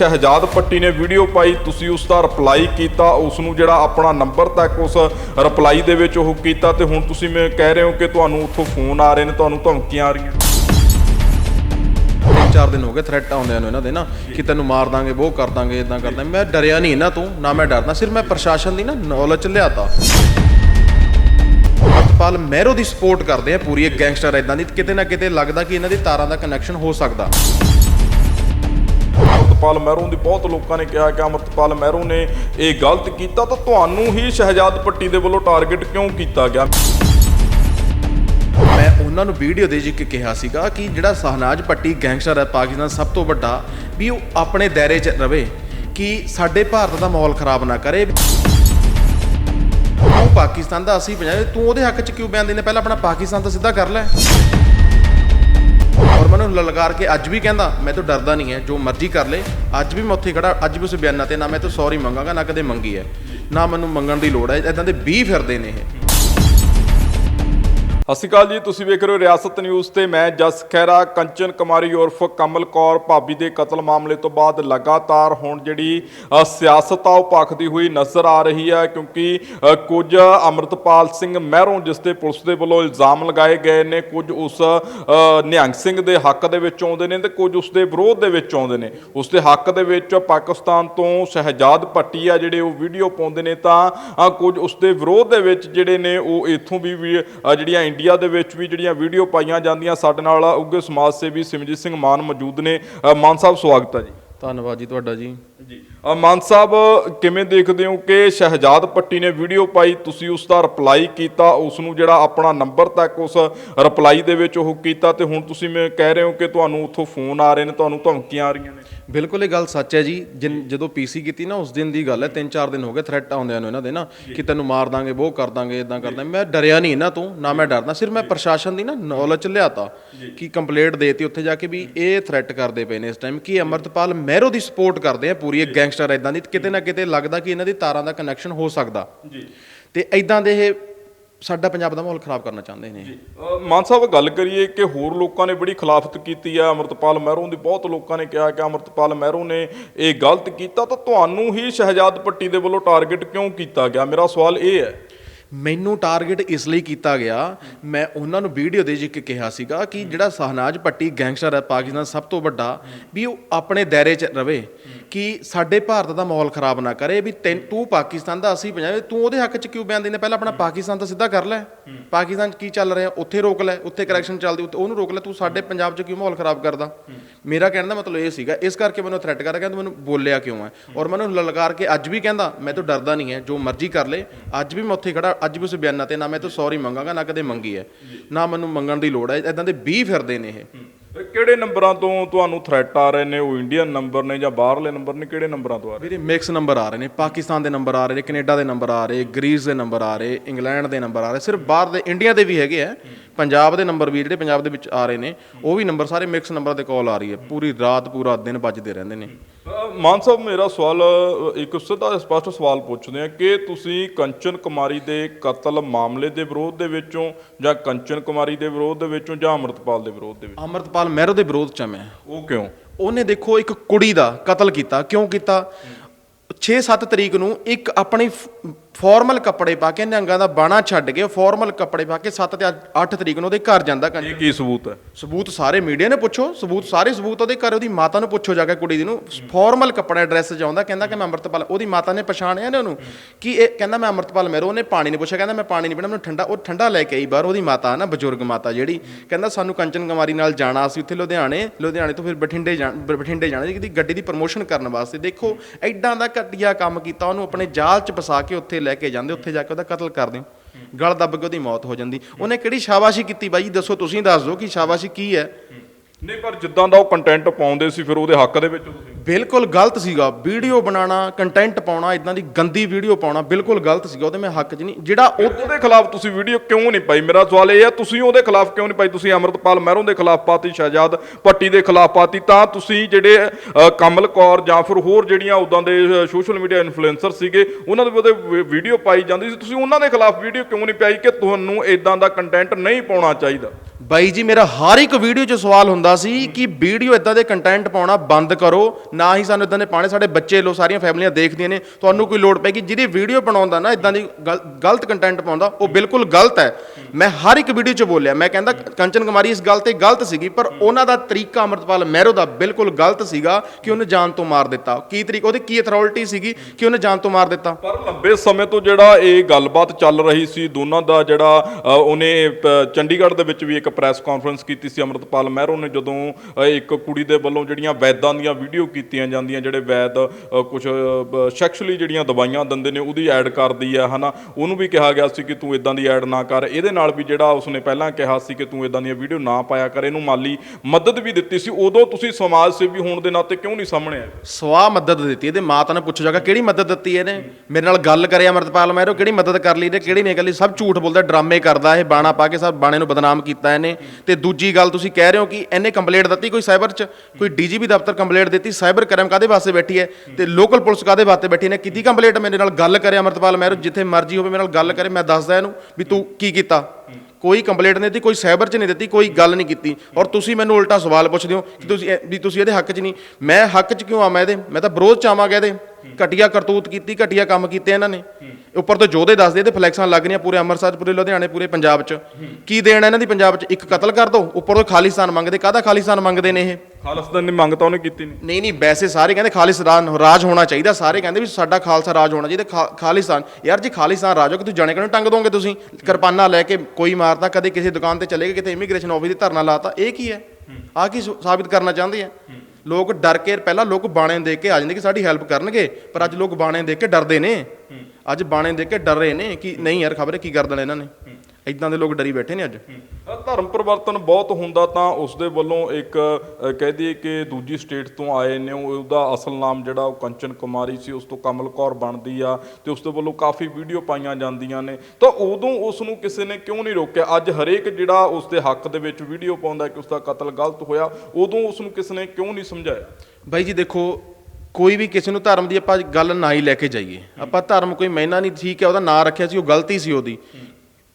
ਸ਼ਹਿਜਾਦ ਪੱਟੀ ਨੇ ਵੀਡੀਓ ਪਾਈ, ਤੁਸੀਂ ਉਸ ਦਾ ਰਿਪਲਾਈ ਕੀਤਾ, ਉਸ ਨੂੰ ਜਿਹੜਾ ਆਪਣਾ ਨੰਬਰ ਤੱਕ ਉਸ ਰਿਪਲਾਈ ਦੇ ਵਿੱਚ ਉਹ ਕੀਤਾ ਤੇ ਹੁਣ ਤੁਸੀਂ ਮੈਂ ਕਹਿ ਰਹੇ ਹੋ ਕਿ ਤੁਹਾਨੂੰ ਉੱਥੋਂ ਫੋਨ ਆ ਰਹੇ ਨੇ, ਤੁਹਾਨੂੰ ਧਮਕੀਆਂ ਆ ਰਹੀਆਂ ਤਿੰਨ ਚਾਰ ਦਿਨ ਹੋ ਗਏ ਥ੍ਰੈਟ ਆਉਂਦਿਆਂ ਨੇ ਇਹਨਾਂ ਦੇ ਨਾ, ਕਿ ਤੈਨੂੰ ਮਾਰ ਦਾਂਗੇ ਉਹ ਕਰ ਦਾਂਗੇ ਇਦਾਂ ਕਰ ਦਾਂਗੇ। ਮੈਂ ਡਰਿਆ ਨਹੀਂ ਇਹਨਾਂ ਤੋਂ, ਨਾ ਮੈਂ ਡਰਦਾ, ਸਿਰਫ ਮੈਂ ਪ੍ਰਸ਼ਾਸਨ ਦੀ ਨਾ ਨੌਲੇਜ 'ਚ ਲਿਆਤਾ। ਅਮਰਪਾਲ ਮਹਿਰੋ ਦੀ ਸਪੋਰਟ ਕਰਦੇ ਆ ਪੂਰੀ ਇੱਕ ਗੈਂਗਸਟਰ ਇਦਾਂ ਦੀ, ਕਿਤੇ ਨਾ ਕਿਤੇ ਲੱਗਦਾ ਕਿ ਇਹਨਾਂ ਦੀ ਤਾਰਾਂ ਦਾ ਕਨੈਕਸ਼ਨ ਹੋ ਸਕਦਾ। ਅਮਰਤਪਾਲ ਮਹਿਰੋਂ ਦੀ ਬਹੁਤ ਲੋਕਾਂ ਨੇ ਕਿਹਾ ਕਿ ਅਮਰਤਪਾਲ ਮਹਿਰੋਂ ਨੇ ਇਹ ਗਲਤ ਕੀਤਾ ਤਾਂ ਤੁਹਾਨੂੰ ਹੀ ਸ਼ਹਿਜਾਦ ਪੱਟੀ ਦੇ ਵੱਲੋਂ ਟਾਰਗੇਟ ਕਿਉਂ ਕੀਤਾ ਗਿਆ? ਮੈਂ ਉਹਨਾਂ ਨੂੰ ਵੀਡੀਓ ਦੇ ਜਿੱਕ ਕਿਹਾ ਸੀਗਾ ਕਿ ਜਿਹੜਾ ਸਹਨਾਜ ਪੱਟੀ ਗੈਂਗਸਟਰ ਹੈ ਪਾਕਿਸਤਾਨ ਸਭ ਤੋਂ ਵੱਡਾ, ਵੀ ਉਹ ਆਪਣੇ ਦਾਇਰੇ 'ਚ ਰਵੇ ਕਿ ਸਾਡੇ ਭਾਰਤ ਦਾ ਮਾਹੌਲ ਖਰਾਬ ਨਾ ਕਰੇ। ਤੂੰ ਪਾਕਿਸਤਾਨ ਦਾ ਅਸੀਂ ਪੰਜਾਬ ਤੂੰ ਉਹਦੇ ਹੱਕ 'ਚ ਕਿਉਂ ਬਿਆਨ ਦਿੰਦੇ? ਪਹਿਲਾਂ ਆਪਣਾ ਪਾਕਿਸਤਾਨ ਤਾਂ ਸਿੱਧਾ ਕਰ ਲੈ। ਔਰ ਮੈਨੂੰ ਲਲਕਾਰ ਕੇ ਅੱਜ ਵੀ ਕਹਿੰਦਾ, ਮੈਂ ਤਾਂ ਡਰਦਾ ਨਹੀਂ ਹੈ, ਜੋ ਮਰਜ਼ੀ ਕਰ ਲੈ। ਅੱਜ ਵੀ ਮੈਂ ਉੱਥੇ ਖੜਾ, ਅੱਜ ਵੀ ਉਸ ਬਿਆਨਾਂ ਤੇ ਨਾ ਮੈਂ ਤਾਂ ਸੌਰੀ ਮੰਗਾਂਗਾ, ਨਾ ਕਦੇ ਮੰਗੀ ਹੈ। ਨਾ ਮੈਨੂੰ ਮੰਗਣ ਦੀ ਲੋੜ ਹੈ ਇਦਾਂ ਦੇ 20 ਫਿਰਦੇ ਨੇ ਇਹ। ਸਤਿ ਸ਼੍ਰੀ ਅਕਾਲ ਜੀ ਤੁਸੀਂ ਵੇਖ ਰਹੇ ਹੋ ਰਿਆਸਤ ਨਿਊਜ਼ ਤੇ ਮੈਂ ਜਸ ਖਹਿਰਾ ਕੰਚਨ ਕੁਮਾਰੀ ਉਰਫ ਕਮਲ ਕੌਰ ਭਾਬੀ ਦੇ ਕਤਲ ਮਾਮਲੇ ਤੋਂ ਬਾਅਦ ਲਗਾਤਾਰ ਹੁਣ ਜਿਹੜੀ ਅ, ਸਿਆਸਤ ਆ ਉਹ ਭਖਦੀ ਹੋਈ ਨਜ਼ਰ ਆ ਰਹੀ ਹੈ ਕਿਉਂਕਿ ਅ, ਕੁਝ ਅਮਰਤਪਾਲ ਸਿੰਘ ਮਹਿਰੋਂ ਜਿਸ ਤੇ ਪੁਲਿਸ ਦੇ ਵੱਲੋਂ ਇਲਜ਼ਾਮ ਲਗਾਏ ਗਏ ਨੇ ਕੁਝ ਉਸ ਅ, ਨਿਹੰਗ ਸਿੰਘ ਦੇ ਹੱਕ ਦੇ ਵਿੱਚ ਆਉਂਦੇ ਨੇ ਤੇ ਕੁਝ ਉਸ ਦੇ ਵਿਰੋਧ ਦੇ ਵਿੱਚ ਆਉਂਦੇ ਨੇ। ਉਸ ਦੇ ਹੱਕ ਦੇ ਵਿੱਚ ਪਾਕਿਸਤਾਨ ਤੋਂ ਸ਼ਹਿਜਾਦ ਭੱਟੀ ਆ ਜਿਹੜੇ ਉਹ ਵੀਡੀਓ ਪਾਉਂਦੇ ਨੇ ਤਾਂ ਅ, ਕੁਝ ਉਸ ਦੇ ਵਿਰੋਧ ਦੇ ਵਿੱਚ ਜਿਹੜੇ ਨੇ ਉਹ ਇੱਥੋਂ ਵੀ ਵੀ, ਅ, ਜਿਹੜੀਆਂ ਮੀਡੀਆ ਦੇ ਵਿੱਚ ਵੀ ਜਿਹੜੀਆਂ ਵੀਡੀਓ ਪਾਈਆਂ ਜਾਂਦੀਆਂ, ਸਾਡੇ ਨਾਲ ਉੱਗੇ ਸਮਾਜ ਸੇਵੀ ਸਿਮਰਜੀਤ ਸਿੰਘ ਮਾਨ ਮੌਜੂਦ ਨੇ। ਮਾਨ ਸਾਹਿਬ, ਸਵਾਗਤ ਹੈ ਜੀ। ਧੰਨਵਾਦ ਜੀ ਤੁਹਾਡਾ ਜੀ। ਜੀ। ਮਾਨ ਸਾਹਿਬ ਕਿਵੇਂ ਦੇਖਦੇ ਹੋ ਕਿ ਸ਼ਹਿਜਾਦ ਪੱਟੀ ਨੇ ਵੀਡੀਓ ਪਾਈ ਤੁਸੀਂ ਉਸ ਦਾ ਰਿਪਲਾਈ ਕੀਤਾ ਉਸ ਨੂੰ ਜਿਹੜਾ ਆਪਣਾ ਨੰਬਰ ਤੱਕ ਉਸ ਰਿਪਲਾਈ ਦੇ ਵਿੱਚ ਉਹ ਕੀਤਾ ਤੇ ਹੁਣ ਤੁਸੀਂ ਮੈਂ ਕਹਿ ਰਹੇ ਹੋ ਕਿ ਤੁਹਾਨੂੰ ਉੱਥੋਂ ਫੋਨ ਆ ਰਹੇ ਨੇ ਤੁਹਾਨੂੰ ਧਮਕੀਆਂ ਆ ਰਹੀਆਂ ਨੇ। ਬਿਲਕੁਲ ਇਹ ਗੱਲ ਸੱਚ ਹੈ ਜੀ। ਜਦੋਂ ਪੀਸੀ ਕੀਤੀ ਨਾ ਉਸ ਦਿਨ ਦੀ ਗੱਲ ਹੈ ਤਿੰਨ ਚਾਰ ਦਿਨ ਹੋ ਗਏ ਥ੍ਰੈਟ ਆਉਂਦਿਆਂ ਨੂੰ ਇਹਨਾਂ ਦੇ ਨਾ ਕਿ ਤੈਨੂੰ ਮਾਰ ਦਾਂਗੇ ਉਹ ਕਰ ਦਾਂਗੇ ਇਦਾਂ ਕਰ ਦਾਂਗੇ। ਮੈਂ ਡਰਿਆ ਨਹੀਂ ਇਹਨਾਂ ਤੋਂ ਨਾ ਮੈਂ ਡਰਦਾ ਸਿਰਫ ਮੈਂ ਪ੍ਰਸ਼ਾਸਨ ਦੀ ਨਾ ਨੌਲੇਜ ਲਿਆਤਾ ਕਿ ਕੰਪਲੇਂਟ ਦੇਤੀ ਉੱਥੇ ਜਾ ਕੇ ਵੀ ਇਹ ਥ੍ਰੈਟ ਕਰਦੇ ਪਏ ਨੇ ਇਸ ਟਾਈਮ ਕਿ ਅਮਰਤਪਾਲ ਮਹਿਰੋ ਦੀ ਸਪੋਰਟ ਕਰਦੇ ਆ ਪੂਰੀ ਇੱਕ ਗੈਂਗਸਟਰ ਇਦਾਂ ਦੀ ਕਿਤੇ ਨਾ ਕਿਤੇ ਲੱਗਦਾ ਕਿ ਇਹਨਾਂ ਦੀ ਤਾਰਾਂ ਦਾ ਕਨੈਕਸ਼ਨ ਹੋ ਸਕਦਾ। ਜੀ। ਤੇ ਇਦਾਂ ਦੇ ਇਹ ਸਾਡਾ ਪੰਜਾਬ ਦਾ ਮਾਹੌਲ ਖਰਾਬ ਕਰਨਾ ਚਾਹੁੰਦੇ ਨੇ। ਮਾਨ ਸਾਹਿਬ ਗੱਲ ਕਰੀਏ ਕਿ ਹੋਰ ਲੋਕਾਂ ਨੇ ਬੜੀ ਖਿਲਾਫਤ ਕੀਤੀ ਹੈ ਅਮਰਤਪਾਲ ਮਹਿਰੋਂ ਦੀ ਬਹੁਤ ਲੋਕਾਂ ਨੇ ਕਿਹਾ ਕਿ ਅਮਰਤਪਾਲ ਮਹਿਰੋਂ ਨੇ ਇਹ ਗਲਤ ਕੀਤਾ ਤਾਂ ਤੁਹਾਨੂੰ ਹੀ ਸ਼ਹਿਜਾਦ ਪੱਟੀ ਦੇ ਵੱਲੋਂ ਟਾਰਗੇਟ ਕਿਉਂ ਕੀਤਾ ਗਿਆ? ਮੇਰਾ ਸਵਾਲ ਇਹ ਹੈ। ਮੈਨੂੰ ਟਾਰਗੇਟ ਇਸ ਲਈ ਕੀਤਾ ਗਿਆ ਮੈਂ ਉਹਨਾਂ ਨੂੰ ਵੀਡੀਓ ਦੇ ਜਿੱਕ ਕਿਹਾ ਸੀਗਾ ਕਿ ਜਿਹੜਾ ਸਹਨਾਜ ਪੱਟੀ ਗੈਂਗਸਟਰ ਹੈ ਪਾਕਿਸਤਾਨ ਸਭ ਤੋਂ ਵੱਡਾ ਵੀ ਉਹ ਆਪਣੇ ਦਾਇਰੇ 'ਚ ਰਵੇ ਕਿ ਸਾਡੇ ਭਾਰਤ ਦਾ ਮਾਹੌਲ ਖਰਾਬ ਨਾ ਕਰੇ ਵੀ ਤੈਨ- ਤੂੰ ਪਾਕਿਸਤਾਨ ਦਾ ਅਸੀਂ ਪੰਜਾਬ ਤੂੰ ਉਹਦੇ ਹੱਕ 'ਚ ਕਿਉਂ ਬਿਆਨ ਦਿੰਦੇ? ਪਹਿਲਾਂ ਆਪਣਾ ਪਾਕਿਸਤਾਨ ਤਾਂ ਸਿੱਧਾ ਕਰ ਲੈ। ਪਾਕਿਸਤਾਨ 'ਚ ਕੀ ਚੱਲ ਰਿਹਾ? ਉੱਥੇ ਰੋਕ ਲੈ ਉੱਥੇ ਕਰੈਕਸ਼ਨ ਚੱਲਦੀ ਉੱਥੇ ਉਹਨੂੰ ਰੋਕ ਲੈ ਤੂੰ ਸਾਡੇ ਪੰਜਾਬ 'ਚ ਕਿਉਂ ਮਾਹੌਲ ਖਰਾਬ ਕਰਦਾ? ਮੇਰਾ ਕਹਿਣ ਦਾ ਮਤਲਬ ਇਹ ਸੀਗਾ ਇਸ ਕਰਕੇ ਮੈਨੂੰ ਥ੍ਰੈਟ ਕਰ ਰਿਹਾ ਕਹਿੰਦਾ ਮੈਨੂੰ ਬੋਲਿਆ ਕਿਉਂ ਹੈ? ਔਰ ਮੈਨੂੰ ਲਲਕਾਰ ਕੇ ਅੱਜ ਵੀ ਕਹਿੰਦਾ ਮੈਂ ਤਾਂ ਡਰਦਾ ਨਹੀਂ ਹੈ ਜੋ ਮਰਜ਼ੀ ਕਰ ਲੈ ਅੱਜ ਵੀ ਮੈਂ ਉੱਥੇ ਖੜਾ ਅੱਜ ਵੀ ਉਸ ਬਿਆਨਾਂ ਤੇ ਨਾ ਮੈਂ ਤਾਂ ਸੌਰੀ ਮੰਗਾਂਗਾ ਨਾ ਕਦੇ ਮੰਗੀ ਹੈ। ਨਾ ਮੈਨੂੰ ਮੰਗਣ ਦੀ ਲੋੜ ਹੈ ਇਦਾਂ ਦੇ 20 ਫਿਰਦੇ ਨੇ ਇਹ। ਕਿਹੜੇ ਨੰਬਰਾਂ ਤੋਂ ਤੁਹਾਨੂੰ ਥ੍ਰੈਟ ਆ ਰਹੇ ਨੇ? ਉਹ ਇੰਡੀਅਨ ਨੰਬਰ ਨੇ ਜਾਂ ਬਾਹਰਲੇ ਨੰਬਰ ਨੇ? ਕਿਹੜੇ ਨੰਬਰਾਂ ਤੋਂ ਆ ਰਹੇ ਵੀਰੇ ਮਿਕਸ ਨੰਬਰ ਆ ਰਹੇ ਨੇ। ਪਾਕਿਸਤਾਨ ਦੇ ਨੰਬਰ ਆ ਰਹੇ ਨੇ ਕੈਨੇਡਾ ਦੇ ਨੰਬਰ ਆ ਰਹੇ ਗ੍ਰੀਸ ਦੇ ਨੰਬਰ ਆ ਰਹੇ ਇੰਗਲੈਂਡ ਦੇ ਨੰਬਰ ਆ ਰਹੇ। ਸਿਰਫ ਬਾਹਰ ਦੇ ਇੰਡੀਆ ਦੇ ਵੀ ਹੈਗੇ ਆ। ਪੰਜਾਬ ਦੇ ਨੰਬਰ ਵੀ ਜਿਹੜੇ ਪੰਜਾਬ ਦੇ ਵਿੱਚ ਆ ਰਹੇ ਨੇ ਉਹ ਵੀ ਨੰਬਰ ਸਾਰੇ ਮਿਕਸ ਨੰਬਰ ਤੇ ਕਾਲ ਆ ਰਹੀ ਹੈ। ਪੂਰੀ ਰਾਤ ਪੂਰਾ ਦਿਨ ਵੱਜਦੇ ਰਹਿੰਦੇ ਨੇ। ਮਾਨ ਸਾਹਿਬ ਮੇਰਾ ਸਵਾਲ ਇੱਕ ਸਿੱਧਾ ਸਪਸ਼ਟ ਸਵਾਲ ਪੁੱਛਦੇ ਆ ਕਿ ਤੁਸੀਂ ਕੰਚਨ ਕੁਮਾਰੀ ਦੇ ਕਤਲ ਮਾਮਲੇ ਦੇ ਵਿਰੋਧ ਦੇ ਵਿੱਚੋਂ ਜਾਂ ਕੰਚਨ ਕੁਮਾਰੀ ਦੇ ਵਿਰੋਧ ਦੇ ਵਿੱਚੋਂ ਜਾਂ ਅਮਰਤਪਾਲ ਦੇ ਵਿਰੋਧ ਦੇ ਵਿੱਚ? ਅਮਰਤਪਾਲ ਮਹਿਰੋ ਦੇ ਵਿਰੋਧ ਚ ਆ ਮੈਂ। ਉਹ ਕਿਉਂ? ਉਹਨੇ ਦੇਖੋ ਇੱਕ ਕੁੜੀ ਦਾ ਕਤਲ ਕੀਤਾ। ਕਿਉਂ ਕੀਤਾ? 6-7 ਤਰੀਕ ਨੂੰ ਇੱਕ ਆਪਣੀ ਫਾਰਮਲ ਕੱਪੜੇ ਪਾ ਕੇ ਨਿਹੰਗਾਂ ਦਾ ਬਾਣਾ ਛੱਡ ਕੇ ਫਾਰਮਲ ਕੱਪੜੇ ਪਾ ਕੇ 7 ਤੇ 8 ਤਰੀਕ ਨੂੰ ਉਹਦੇ ਘਰ ਜਾਂਦਾ ਕੰਜਰ ਇਹ ਕੀ ਸਬੂਤ ਹੈ? ਸਬੂਤ ਸਾਰੇ ਮੀਡੀਆ ਨੇ ਪੁੱਛੋ ਸਬੂਤ ਸਾਰੇ ਸਬੂਤ ਉਹਦੇ ਘਰ ਉਹਦੀ ਮਾਤਾ ਨੂੰ ਪੁੱਛੋ ਜਾ ਕੇ ਕੁੜੀ ਦੀ ਨੂੰ। ਫਾਰਮਲ ਕੱਪੜਾ ਐਡਰੈਸ ਜਾਉਂਦਾ ਕਹਿੰਦਾ ਕਿ ਮੈਂ ਅੰਮ੍ਰਿਤਪਾਲ ਉਹਦੀ ਮਾਤਾ ਨੇ ਪਛਾਣਿਆ ਨੇ ਉਹਨੂੰ ਕਿ ਇਹ ਕਹਿੰਦਾ ਮੈਂ ਅੰਮ੍ਰਿਤਪਾਲ ਮੇਰੋ ਉਹਨੇ ਪਾਣੀ ਨਹੀਂ ਪੁੱਛਿਆ ਕਹਿੰਦਾ ਮੈਂ ਪਾਣੀ ਨਹੀਂ ਪੀਣਾ ਮੈਨੂੰ ਠੰਡਾ ਉਹ ਠੰਡਾ ਲੈ ਕੇ ਆਈ ਬਾਹਰ ਉਹਦੀ ਮਾਤਾ ਨਾ ਬਜ਼ੁਰਗ ਮਾਤਾ ਜਿਹੜੀ। ਕਹਿੰਦਾ ਸਾਨੂੰ ਕੰਚਨ ਕੁਮਾਰੀ ਨਾਲ ਜਾਣਾ ਸੀ ਉੱਥੇ ਲੁਧਿਆਣੇ ਲੁਧਿਆਣੇ ਤੋਂ ਫਿਰ ਬਠਿੰਡੇ ਜਾਣ ਬਠਿੰਡੇ ਜਾਣਾ ਸੀ ਕਿਤੇ ਗੱਡੀ ਦੀ ਪ੍ਰਮੋਸ਼ਨ ਕਰਨ ਵਾਸਤੇ। ਦੇਖੋ ਐਡਾਂ ਦਾ ਘਟੀਆ ਕੰਮ ਕੀਤਾ ਉਹਨੂੰ ਆਪਣੇ ਜਾਲ 'ਚ ਫਸਾ ਕੇ ਉੱਥੇ ਲੈ ਕੇ ਜਾਂਦੇ, ਉੱਥੇ ਜਾ ਕੇ ਉਹਦਾ ਕਤਲ ਕਰਦੇ ਹੋ ਗਲ ਦੱਬ ਕੇ ਉਹਦੀ ਮੌਤ ਹੋ ਜਾਂਦੀ। ਉਹਨੇ ਕਿਹੜੀ ਸ਼ਾਬਾਸ਼ੀ ਕੀਤੀ ਬਾਈ? ਦੱਸੋ, ਤੁਸੀਂ ਦੱਸ ਦਿਓ ਕਿ ਸ਼ਾਬਾਸ਼ੀ ਕੀ ਹੈ? ਨਹੀਂ ਪਰ ਜਿੱਦਾਂ ਦਾ ਉਹ ਕੰਟੈਂਟ ਪਾਉਂਦੇ ਸੀ ਫਿਰ ਉਹਦੇ ਹੱਕ ਦੇ ਵਿੱਚ ਤੁਸੀਂ। ਬਿਲਕੁਲ ਗਲਤ ਸੀਗਾ। ਵੀਡੀਓ ਬਣਾਉਣਾ ਕੰਟੈਂਟ ਪਾਉਣਾ ਇਦਾਂ ਦੀ ਗੰਦੀ ਵੀਡੀਓ ਪਾਉਣਾ ਬਿਲਕੁਲ ਗਲਤ ਸੀਗਾ। ਉਹਦੇ ਮੈਂ ਹੱਕ 'ਚ ਨਹੀਂ। ਜਿਹੜਾ ਉਹ ਉਹਦੇ ਖਿਲਾਫ ਤੁਸੀਂ ਵੀਡੀਓ ਕਿਉਂ ਨਹੀਂ ਪਾਈ? ਮੇਰਾ ਸਵਾਲ ਇਹ ਹੈ ਤੁਸੀਂ ਉਹਦੇ ਖਿਲਾਫ ਕਿਉਂ ਨਹੀਂ ਪਾਈ? ਤੁਸੀਂ ਅਮਰਤਪਾਲ ਮਹਿਰੋਂ ਦੇ ਖਿਲਾਫ ਪਾਤੀ ਸ਼ਹਿਜਾਦ ਪੱਟੀ ਦੇ ਖਿਲਾਫ ਪਾਤੀ ਤਾਂ ਤੁਸੀਂ ਜਿਹੜੇ ਕਮਲ ਕੌਰ ਜਾਂ ਫਿਰ ਹੋਰ ਜਿਹੜੀਆਂ ਉਦਾਂ ਦੇ ਸੋਸ਼ਲ ਮੀਡੀਆ ਇਨਫਲੂਐਂਸਰ ਸੀਗੇ ਉਹਨਾਂ ਦੇ ਉਹਦੇ ਵੀਡੀਓ ਪਾਈ ਜਾਂਦੀ ਸੀ। ਤੁਸੀਂ ਉਹਨਾਂ ਦੇ ਖਿਲਾਫ ਵੀਡੀਓ ਕਿਉਂ ਨਹੀਂ ਪਾਈ ਕਿ ਤੁਹਾਨੂੰ ਇਦਾਂ ਦਾ ਕੰਟੈਂਟ ਨਹੀਂ ਪਾਉਣਾ ਚਾਹੀਦਾ? ਬਾਈ ਜੀ ਮੇਰਾ ਹਰ ਇੱਕ ਵੀਡੀਓ 'ਚ ਸਵਾਲ ਹੁੰਦਾ ਸੀ ਕਿ ਵੀਡੀਓ ਇਦਾਂ ਦੇ ਕੰਟੈਂਟ ਪਾਉਣਾ ਬੰਦ ਕਰੋ ਨਾ ਹੀ ਸਾਨੂੰ ਇਦਾਂ ਦੇ ਪਾਣੇ ਸਾਡੇ ਬੱਚੇ ਲੋ ਸਾਰੀਆਂ ਫੈਮਲੀਆਂ ਦੇਖਦੀਆਂ ਨੇ ਤੁਹਾਨੂੰ ਕੋਈ ਲੋੜ ਪੈਗੀ ਜਿਹਦੀ ਵੀਡੀਓ ਬਣਾਉਂਦਾ ਨਾ ਇਦਾਂ ਦੀ ਗਲ- ਗਲਤ ਕੰਟੈਂਟ ਪਾਉਂਦਾ ਉਹ ਬਿਲਕੁਲ ਗਲਤ ਹੈ। ਮੈਂ ਹਰ ਇੱਕ ਵੀਡੀਓ 'ਚ ਬੋਲਿਆ ਮੈਂ ਕਹਿੰਦਾ ਕੰਚਨ ਕੁਮਾਰੀ ਇਸ ਗੱਲ ਤੇ ਗਲਤ ਸੀਗੀ ਪਰ ਉਹਨਾਂ ਦਾ ਤਰੀਕਾ ਅਮਰਤਪਾਲ ਮਹਿਰੋ ਦਾ ਬਿਲਕੁਲ ਗਲਤ ਸੀਗਾ ਕਿ ਉਹਨੇ ਜਾਨ ਤੋਂ ਮਾਰ ਦਿੱਤਾ। ਕੀ ਤਰੀਕਾ ਉਹਦੀ ਕੀ ਅਥਾਰਟੀ ਸੀਗੀ ਕਿ ਉਹਨੇ ਜਾਨ ਤੋਂ ਮਾਰ ਦਿੱਤਾ? ਪਰ ਲੰਬੇ ਸਮੇਂ ਤੋਂ ਜਿਹੜਾ ਇਹ ਗੱਲਬਾਤ ਚੱਲ ਰਹੀ ਸੀ ਦੋਨਾਂ ਦਾ ਜਿਹੜਾ ਅ, ਉਹਨੇ ਪ- ਚੰਡੀਗੜ੍ਹ ਦੇ ਵਿੱਚ ਵੀ ਇੱਕ ਇੱਕ ਪ੍ਰੈਸ ਕਾਨਫਰੰਸ ਕੀਤੀ ਸੀ ਅਮਰਤਪਾਲ ਮਹਿਰੋ ਨੇ, ਜਦੋਂ ਇੱਕ ਕੁੜੀ ਦੇ ਵੱਲੋਂ ਜਿਹੜੀਆਂ ਵੈਦਾਂ ਦੀਆਂ ਵੀਡੀਓ ਕੀਤੀਆਂ ਜਾਂਦੀਆਂ, ਜਿਹੜੇ ਵੈਦ ਕੁਝ ਸੈਕਸ਼ੂਅਲੀ ਜਿਹੜੀਆਂ ਦਵਾਈਆਂ ਦਿੰਦੇ ਨੇ, ਉਹਦੀ ਐਡ ਕਰਦੀ ਆ, ਹਨਾ? ਉਹਨੂੰ ਵੀ ਕਿਹਾ ਗਿਆ ਸੀ ਕਿ ਤੂੰ ਇਦਾਂ ਦੀ ਐਡ ਨਾ ਕਰ। ਇਹਦੇ ਨਾਲ ਵੀ ਜਿਹੜਾ ਉਸਨੇ ਪਹਿਲਾਂ ਕਿਹਾ ਸੀ ਕਿ ਤੂੰ ਇਦਾਂ ਦੀਆਂ ਵੀਡੀਓ ਨਾ ਪਾਇਆ ਕਰ, ਇਹਨੂੰ ਮਾਲੀ ਮਦਦ ਵੀ ਦਿੱਤੀ ਸੀ। ਉਦੋਂ ਤੁਸੀਂ ਸਮਾਜ ਸੇਵੀ ਹੋਣ ਦੇ ਨਾਤੇ ਕਿਉਂ ਨਹੀਂ ਸਾਹਮਣੇ ਆਏ? ਸਵਾਹ ਮਦਦ ਦਿੱਤੀ, ਇਹਦੇ ਮਾਤਾ ਨੇ ਪੁੱਛੋ ਜਾਗਾ ਕਿਹੜੀ ਮਦਦ ਦਿੱਤੀ ਇਹਨੇ? ਮੇਰੇ ਨਾਲ ਗੱਲ ਕਰੇ ਅਮਰਤਪਾਲ ਮਹਿਰੋ, ਕਿਹੜੀ ਮਦਦ ਕਰ ਲਈ ਤੇ ਕਿਹੜੀ ਨਹੀਂ ਕਰ ਲਈ? ਸਭ ਝੂਠ ਬੋਲਦਾ, ਡਰਾਮੇ ਕਰਦਾ, ਇਹ ਬਾਣਾ ਪਾ ਕੇ ਸਭ ਬਾਣੇ ਨੂੰ ਬਦਨਾਮ ਕੀਤਾ ਇਹਨੇ ਤੇ ਦੂਜੀ ਗੱਲ ਤੁਸੀਂ ਕਹਿ ਰਹੇ ਹੋ ਕਿ ਇਹਨੇ ਕੰਪਲੇਂਟ ਦਿੱਤੀ ਕੋਈ ਸਾਈਬਰ 'ਚ? ਕੋਈ ਡੀਜੀਪੀ ਦਫ਼ਤਰ ਕੰਪਲੇਂਟ ਦਿੱਤੀ, ਸਾਈਬਰ ਕ੍ਰਾਈਮ ਕਾਦੇ ਵਾਸਤੇ ਬੈਠੀ ਹੈ? ਤੇ ਲੋਕਲ ਪੁਲਿਸ ਕਾਦੇ ਵਾਸਤੇ ਬੈਠੀ ਨੇ ਕੀਤੀ ਕੰਪਲੇਂਟ ਮੇਰੇ ਨਾਲ? ਗੱਲ ਕਰੇ ਅਮਰਤਪਾਲ ਮਹਿਰੋ, ਜਿੱਥੇ ਮਰਜ਼ੀ ਹੋਵੇ ਮੇਰੇ ਨਾਲ ਗੱਲ ਕਰੇ, ਮੈਂ ਦੱਸਦਾ ਇਹਨੂੰ ਵੀ ਤੂੰ ਕੀ ਕੀਤਾ। ਕੋਈ ਕੰਪਲੇਂਟ ਨਹੀਂ ਦਿੱਤੀ, ਕੋਈ ਸਾਈਬਰ 'ਚ ਨਹੀਂ ਦਿੱਤੀ, ਕੋਈ ਗੱਲ ਨਹੀਂ ਕੀਤੀ। ਔਰ ਤੁਸੀਂ ਮੈਨੂੰ ਉਲਟਾ ਸਵਾਲ ਪੁੱਛਦੇ ਹੋ ਕਿ ਤੁਸੀਂ ਵੀ ਤੁਸੀਂ ਇਹਦੇ ਹੱਕ 'ਚ ਨਹੀਂ? ਮੈਂ ਹੱਕ 'ਚ ਕਿਉਂ ਆਵਾਂ ਇਹਦੇ? ਮੈਂ ਤਾਂ ਵਿਰੋਧ 'ਚ ਆਵਾਂਗਾ ਇਹਦੇ। ਘਟੀਆ ਕਰਤੂਤ ਕੀਤੀ ਘਟੀਆ ਕੰਮ ਕੀਤੇ ਇਹਨਾਂ ਨੇ। ਉੱਪਰ ਤੋਂ ਜੋਧੇ ਦੱਸਦੇ ਤੇ ਫਲੈਕਸਾਂ ਲੱਗ ਰਹੀਆਂ ਪੂਰੇ ਅੰਮ੍ਰਿਤਸਰ ਪੂਰੇ ਲੁਧਿਆਣੇ ਪੂਰੇ ਪੰਜਾਬ 'ਚ। ਕੀ ਦੇਣ ਇਹਨਾਂ ਦੀ ਪੰਜਾਬ 'ਚ? ਇੱਕ ਕਤਲ ਕਰ ਦੋ ਉੱਪਰ ਤੋਂ ਖਾਲਿਸਤਾਨ ਮੰਗਦੇ। ਕਾਹਦਾ ਖਾਲਿਸਤਾਨ ਮੰਗਦੇ ਨੇ ਇਹ? ਖਾਲਸਤਾਨ ਦੀ ਮੰਗ ਤਾਂ ਉਹਨੇ ਕੀਤੀ ਨਹੀਂ। ਨਹੀਂ ਨਹੀਂ ਵੈਸੇ ਸਾਰੇ ਕਹਿੰਦੇ ਖਾਲਿਸਤਾਨ ਰਾਜ ਹੋਣਾ ਚਾਹੀਦਾ। ਸਾਰੇ ਕਹਿੰਦੇ ਵੀ ਸਾਡਾ ਖਾਲਸਾ ਰਾਜ ਹੋਣਾ ਚਾਹੀਦਾ ਖਾਲਿਸਤਾਨ। ਯਾਰ ਜੀ ਖਾਲਿਸਤਾਨ ਰਾਜ ਹੋ ਕਿ ਤੁਸੀਂ ਜਾਣੇ ਕਿਉਂ ਟੰਗ ਦੋਗੇ ਤੁਸੀਂ। ਕਿਰਪਾਨਾਂ ਲੈ ਕੇ ਕੋਈ ਮਾਰਦਾ ਕਦੇ ਕਿਸੇ ਦੁਕਾਨ ਤੇ ਚਲੇ ਗਏ ਕਿਤੇ ਇਮੀਗ੍ਰੇਸ਼ਨ ਆਫਿਸ ਦੀ ਧਰਨਾ ਲਾਤਾ। ਇਹ ਕੀ ਹੈ? ਆ ਕੀ ਸਾਬਿਤ ਕਰਨਾ ਚਾਹੁੰਦੇ ਆ? ਲੋਕ ਡਰ ਕੇ ਪਹਿਲਾਂ ਲੋਕ ਬਾਣੇ ਦੇਖ ਕੇ ਆ ਜਾਂਦੇ ਕਿ ਸਾਡੀ ਹੈਲਪ ਕਰਨਗੇ ਪਰ ਅੱਜ ਲੋਕ ਬਾਣੇ ਦੇਖ ਕੇ ਡਰਦੇ ਨੇ। ਅੱਜ ਬਾਣੇ ਦੇਖ ਕੇ ਡਰ ਰਹੇ ਨੇ ਕਿ ਨਹੀਂ ਯਾਰ ਖਬਰੇ ਕੀ ਕਰ ਦੇਣਾ ਇਹਨਾਂ ਨੇ? ਇਦਾਂ ਦੇ ਲੋਕ ਡਰੀ ਬੈਠੇ ਨੇ ਅੱਜ। ਧਰਮ ਪਰਿਵਰਤਨ ਬਹੁਤ ਹੁੰਦਾ ਤਾਂ ਉਸ ਦੇ ਵੱਲੋਂ ਇੱਕ ਕਹਿ ਦਈਏ ਕਿ ਦੂਜੀ ਸਟੇਟ ਤੋਂ ਆਏ ਨੇ, ਉਹਦਾ ਅਸਲ ਨਾਮ ਜਿਹੜਾ ਉਹ ਕੰਚਨ ਕੁਮਾਰੀ ਸੀ, ਉਸ ਤੋਂ ਕਮਲ ਕੌਰ ਬਣਦੀ ਆ ਤੇ ਉਸ ਦੇ ਵੱਲੋਂ ਕਾਫੀ ਵੀਡੀਓ ਪਾਈਆਂ ਜਾਂਦੀਆਂ ਨੇ। ਤਾਂ ਉਦੋਂ ਉਸ ਨੂੰ ਕਿਸੇ ਨੇ ਕਿਉਂ ਨਹੀਂ ਰੋਕਿਆ? ਅੱਜ ਹਰੇਕ ਜਿਹੜਾ ਉਸ ਦੇ ਹੱਕ ਦੇ ਵਿੱਚ ਵੀਡੀਓ ਪਾਉਂਦਾ ਕਿ ਉਸ ਦਾ ਕਤਲ ਗਲਤ ਹੋਇਆ, ਉਦੋਂ ਉਸ ਨੂੰ ਕਿਸੇ ਨੇ ਕਿਉਂ ਨਹੀਂ ਸਮਝਾਇਆ? ਬਾਈ ਜੀ ਦੇਖੋ, ਕੋਈ ਵੀ ਕਿਸੇ ਨੂੰ ਧਰਮ ਦੀ ਆਪਾਂ ਗੱਲ ਨਾ ਹੀ ਲੈ ਕੇ ਜਾਈਏ। ਆਪਾਂ ਧਰਮ ਕੋਈ ਮਹਿਨਾ ਨਹੀਂ, ਠੀਕ ਹੈ, ਉਹਦਾ ਨਾਂ ਰੱਖਿਆ ਸੀ, ਉਹ ਗਲਤੀ ਸੀ ਉਹਦੀ।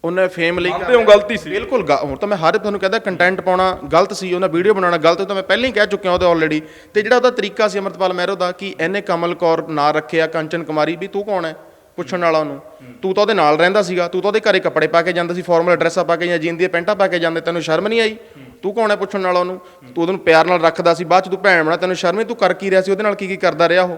ਉਹਨੇ ਫੇਮ ਲਈ ਮੰਨਦੇ ਹੋ ਗਲਤੀ ਸੀ। ਬਿਲਕੁਲ ਗ- ਹੁਣ ਤਾਂ ਮੈਂ ਹਰ ਤੁਹਾਨੂੰ ਕਹਿੰਦਾ ਕੰਟੈਂਟ ਪਾਉਣਾ ਗਲਤ ਸੀ ਉਹਨਾਂ ਵੀਡੀਓ ਬਣਾਉਣਾ ਗਲਤ ਤਾਂ ਮੈਂ ਪਹਿਲਾਂ ਹੀ ਕਹਿ ਚੁੱਕਿਆ ਉਹਦੇ ਆਲਰੇਡੀ ਤੇ ਜਿਹੜਾ ਉਹਦਾ ਤਰੀਕਾ ਸੀ ਅਮਰਤਪਾਲ ਮਹਿਰੋ ਦਾ ਕਿ ਇਹਨੇ ਕਮਲ ਕੌਰ ਨਾਂ ਰੱਖਿਆ ਕੰਚਨ ਕੁਮਾਰੀ ਵੀ ਤੂੰ ਕੌਣ ਹੈ? ਪੁੱਛਣ ਵਾਲਾ ਉਹਨੂੰ। ਤੂੰ ਤਾਂ ਉਹਦੇ ਨਾਲ ਰਹਿੰਦਾ ਸੀਗਾ ਤੂੰ ਤਾਂ ਉਹਦੇ ਘਰੇ ਕੱਪੜੇ ਪਾ ਕੇ ਜਾਂਦਾ ਸੀ ਫਾਰਮਲ ਡਰੈਸਾਂ ਪਾ ਕੇ ਜਾਂ ਜੀਨ ਦੀਆਂ ਪੈਂਟਾਂ ਪਾ ਕੇ ਜਾਂਦੇ ਤੈਨੂੰ ਸ਼ਰਮ ਨਹੀਂ ਆਈ? ਤੂੰ ਕੌਣ ਹੈ? ਪੁੱਛਣ ਵਾਲਾ ਉਹਨੂੰ। ਤੂੰ ਉਹਨੂੰ ਪਿਆਰ ਨਾਲ ਰੱਖਦਾ ਸੀ ਬਾਅਦ ਚ ਤੂੰ ਭੈਣ ਬਣਾ ਤੈਨੂੰ ਸ਼ਰਮ ਨਹੀਂ ਤੂੰ ਕਰ ਕੀ ਰਿਹਾ ਸੀ? ਉਹਦੇ ਨਾਲ ਕੀ ਕੀ ਕਰਦਾ ਰਿਹਾ ਉਹ?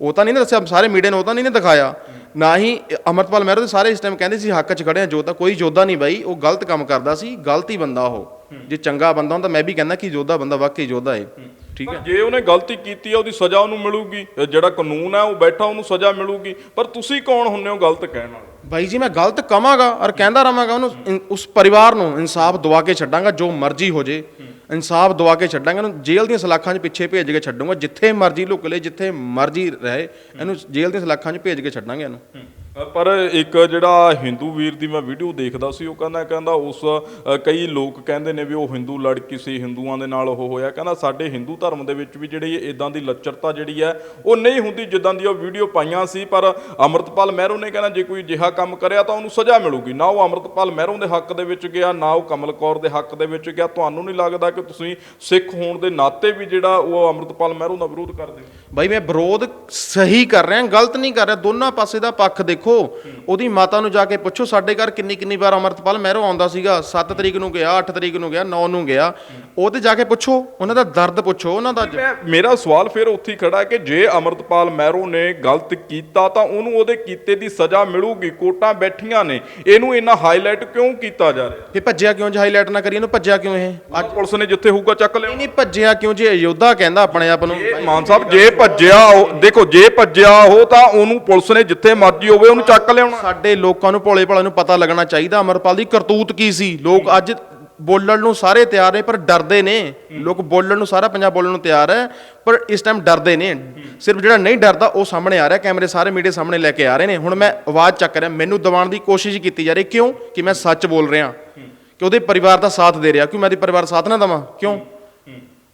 ਉਹ ਤਾਂ ਨਹੀਂ ਨਾ ਦੱਸਿਆ ਸਾਰੇ ਮੀਡੀਆ ਨੇ ਉਹ ਤਾਂ ਨਹੀਂ ਨਾ ਦਿਖਾਇਆ। ਨਾ ਹੀ ਅਮਰਤਪਾਲ ਮਹਿਰੋ ਦੇ ਸਾਰੇ ਇਸ ਟਾਈਮ ਕਹਿੰਦੇ ਸੀ ਹੱਕ 'ਚ ਖੜੇ ਆ ਜੋਧਾ ਕੋਈ ਜੋਧਾ ਨਹੀਂ ਬਾਈ ਉਹ ਗਲਤ ਕੰਮ ਕਰਦਾ ਸੀ ਗਲਤੀ ਬੰਦਾ ਉਹ। ਜੇ ਚੰਗਾ ਬੰਦਾ ਹੁੰਦਾ ਮੈਂ ਵੀ ਕਹਿੰਦਾ ਕਿ ਜੋਧਾ ਬੰਦਾ ਵਾਕਈ ਜੋਧਾ ਹੈ ਠੀਕ ਹੈ। ਜੇ ਉਹਨੇ ਗਲਤੀ ਕੀਤੀ ਆ ਉਹਦੀ ਸਜ਼ਾ ਉਹਨੂੰ ਮਿਲੂਗੀ। ਜਿਹੜਾ ਕਾਨੂੰਨ ਹੈ ਉਹ ਬੈਠਾ ਉਹਨੂੰ ਸਜ਼ਾ ਮਿਲੂਗੀ। ਪਰ ਤੁਸੀਂ ਕੌਣ ਹੁੰਨੇ ਹੋ ਗਲਤ ਕਹਿਣ ਵਾਲੇ? ਬਾਈ ਜੀ ਮੈਂ ਗਲਤ ਕਵਾਂਗਾ ਔਰ ਕਹਿੰਦਾ ਰਵਾਂਗਾ ਉਹਨੂੰ ਉਸ ਪਰਿਵਾਰ ਨੂੰ ਇਨਸਾਫ ਦਵਾ ਕੇ ਛੱਡਾਂਗਾ ਜੋ ਮਰਜ਼ੀ ਹੋ ਜੇ। ਇਨਸਾਫ ਦਵਾ ਕੇ ਛੱਡਾਂਗਾ, ਇਹਨੂੰ ਜੇਲ੍ਹ ਦੀਆਂ ਸਲਾਖਾਂ 'ਚ ਪਿੱਛੇ ਭੇਜ ਕੇ ਛੱਡੂੰਗਾ, ਜਿੱਥੇ ਮਰਜ਼ੀ ਲੁਕ ਲਏ, ਜਿੱਥੇ ਮਰਜ਼ੀ ਰਹੇ, ਇਹਨੂੰ ਜੇਲ੍ਹ ਦੀਆਂ ਸਲਾਖਾਂ 'ਚ ਭੇਜ ਕੇ ਛੱਡਾਂਗੇ ਇਹਨੂੰ। ਪਰ ਇੱਕ ਜਿਹੜਾ ਹਿੰਦੂ ਵੀਰ ਦੀ ਮੈਂ ਵੀਡੀਓ ਦੇਖਦਾ ਸੀ, ਉਹ ਕਹਿੰਦਾ ਕਹਿੰਦਾ ਉਸ ਕਈ ਲੋਕ ਕਹਿੰਦੇ ਨੇ ਵੀ ਉਹ ਹਿੰਦੂ ਲੜਕੀ ਸੀ, ਹਿੰਦੂਆਂ ਦੇ ਨਾਲ ਉਹ ਹੋਇਆ। ਕਹਿੰਦਾ ਸਾਡੇ ਹਿੰਦੂ ਧਰਮ ਦੇ ਵਿੱਚ ਵੀ ਜਿਹੜੀ ਇਦਾਂ ਦੀ ਲੱਚਰਤਾ ਜਿਹੜੀ ਹੈ, ਉਹ ਨਹੀਂ ਹੁੰਦੀ ਜਿੱਦਾਂ ਦੀ ਉਹ ਵੀਡੀਓ ਪਾਈਆਂ ਸੀ। ਪਰ ਅਮਰਤਪਾਲ ਮਹਿਰੋ ਨੇ ਕਹਿੰਦਾ ਜੇ ਕੋਈ ਅਜਿਹਾ ਕੰਮ ਕਰਿਆ ਤਾਂ ਉਹਨੂੰ ਸਜ਼ਾ ਮਿਲੂਗੀ। ਨਾ ਉਹ ਅਮਰਤਪਾਲ ਮਹਿਰੋ ਦੇ ਹੱਕ ਦੇ ਵਿੱਚ ਗਿਆ, ਨਾ ਉਹ ਕਮਲ ਕੌਰ ਦੇ ਹੱਕ ਦੇ ਵਿੱਚ ਗਿਆ। ਤੁਹਾਨੂੰ ਨਹੀਂ ਲੱਗਦਾ ਕਿ ਤੁਸੀਂ ਸਿੱਖ ਹੋਣ ਦੇ ਨਾਤੇ ਵੀ ਜਿਹੜਾ ਉਹ ਅਮਰਤਪਾਲ ਮਹਿਰੋ ਦਾ ਵਿਰੋਧ ਕਰਦੇ ਹੋ? ਬਾਈ, ਮੈਂ ਵਿਰੋਧ ਸਹੀ ਕਰ ਰਿਹਾ, ਗਲਤ ਨਹੀਂ ਕਰ ਰਿਹਾ, ਦੋਨਾਂ ਪਾਸੇ ਦਾ ਪੱਖ ਦੇਖੋ ਉਹਦੀ ਮਾਤਾ ਨੂੰ ਜਾ ਕੇ ਪੁੱਛੋ ਸਾਡੇ ਘਰ ਕਿੰਨੀ ਕਿੰਨੀ ਵਾਰ ਅਮਰਤਪਾਲ ਮਹਿਰੋ ਆਉਂਦਾ ਸੀਗਾ। 7 ਤਰੀਕ ਨੂੰ ਗਿਆ 8 ਤਰੀਕ ਨੂੰ ਗਿਆ 9 ਨੂੰ ਗਿਆ। ਉਹ ਤੇ ਜਾ ਕੇ ਪੁੱਛੋ ਉਹਨਾਂ ਦਾ ਦਰਦ ਪੁੱਛੋ ਉਹਨਾਂ ਦਾ ਮੈਂ ਮੇਰਾ ਸਵਾਲ ਫਿਰ ਉੱਥੇ ਖੜਾ ਹੈ ਕਿ ਜੇ ਅਮਰਤਪਾਲ ਮਹਿਰੋ ਨੇ ਗਲਤ ਕੀਤਾ ਤਾਂ ਉਹਨੂੰ ਉਹਦੇ ਕੀਤੇ ਦੀ ਸਜ਼ਾ ਮਿਲੂਗੀ? ਕੋਟਾਂ ਬੈਠੀਆਂ ਨੇ। ਇਹਨੂੰ ਇੰਨਾ ਹਾਈਲਾਈਟ ਕਿਉਂ ਕੀਤਾ ਜਾ ਰਿਹਾ? ਇਹ ਭੱਜਿਆ ਕਿਉਂ ਜੇ ਹਾਈਲਾਈਟ ਨਾ ਕਰੀਏ ਇਹਨੂੰ ਭੱਜਿਆ ਕਿਉਂ ਇਹ? ਅੱਜ ਪੁਲਿਸ ਨੇ ਜਿੱਥੇ ਹੋਊਗਾ ਚੱਕ ਲਿਆ। ਨਹੀਂ ਭੱਜਿਆ ਕਿਉਂ ਜੇ ਯੋਧਾ ਕਹਿੰਦਾ ਆਪਣੇ ਆਪ ਨੂੰ? ਮਾਨ ਸਾਹਿਬ ਜੇ ਭੱਜਿਆ ਦੇਖੋ ਜੇ ਭੱਜਿਆ ਉਹ ਤਾਂ ਉਹਨੂੰ ਪੁਲਿਸ ਨੇ ਜਿੱਥੇ ਮਰਜ਼ੀ ਹੋਵੇ ਉਹਨੂੰ ਚੱਕ ਲਿਆਉਣਾ। ਸਾਡੇ ਲੋਕਾਂ ਨੂੰ ਭੋਲੇ ਭਾਲੇ ਨੂੰ ਪਤਾ ਲੱਗਣਾ ਚਾਹੀਦਾ। ਅਮਰਪਾਲ ਦੀ ਕਰਤੂਤ ਕੀ ਸੀ? ਲੋਕ ਅੱਜ ਬੋਲਣ ਨੂੰ ਸਾਰੇ ਤਿਆਰ ਨੇ, ਪਰ ਡਰਦੇ ਨੇ। ਲੋਕ ਬੋਲਣ ਨੂੰ ਸਾਰਾ ਪੰਜਾਬ ਬੋਲਣ ਨੂੰ ਤਿਆਰ ਹੈ, ਪਰ ਇਸ ਟਾਈਮ ਡਰਦੇ ਨੇ। ਸਿਰਫ ਜਿਹੜਾ ਨਹੀਂ ਡਰਦਾ, ਉਹ ਸਾਹਮਣੇ ਆ ਰਿਹਾ। ਕੈਮਰੇ ਸਾਰੇ ਮੀਡੀਆ ਸਾਹਮਣੇ ਲੈ ਕੇ ਆ ਰਹੇ ਨੇ। ਹੁਣ ਮੈਂ ਆਵਾਜ਼ ਚੱਕ ਰਿਹਾ। ਮੈਨੂੰ ਦਬਾਉਣ ਦੀ ਕੋਸ਼ਿਸ਼ ਕੀਤੀ ਜਾ ਰਹੀ। ਕਿਉਂ? ਕਿ ਮੈਂ ਸੱਚ ਬੋਲ ਰਿਹਾ। ਕਿ ਉਹਦੇ ਪਰਿਵਾਰ ਦਾ ਸਾਥ ਦੇ ਰਿਹਾ। ਕਿਉਂ ਮੈਂ ਉਹਦੇ ਪਰਿਵਾਰ ਸਾਥ ਨਾ ਦੇਵਾਂ? ਕਿਉਂ?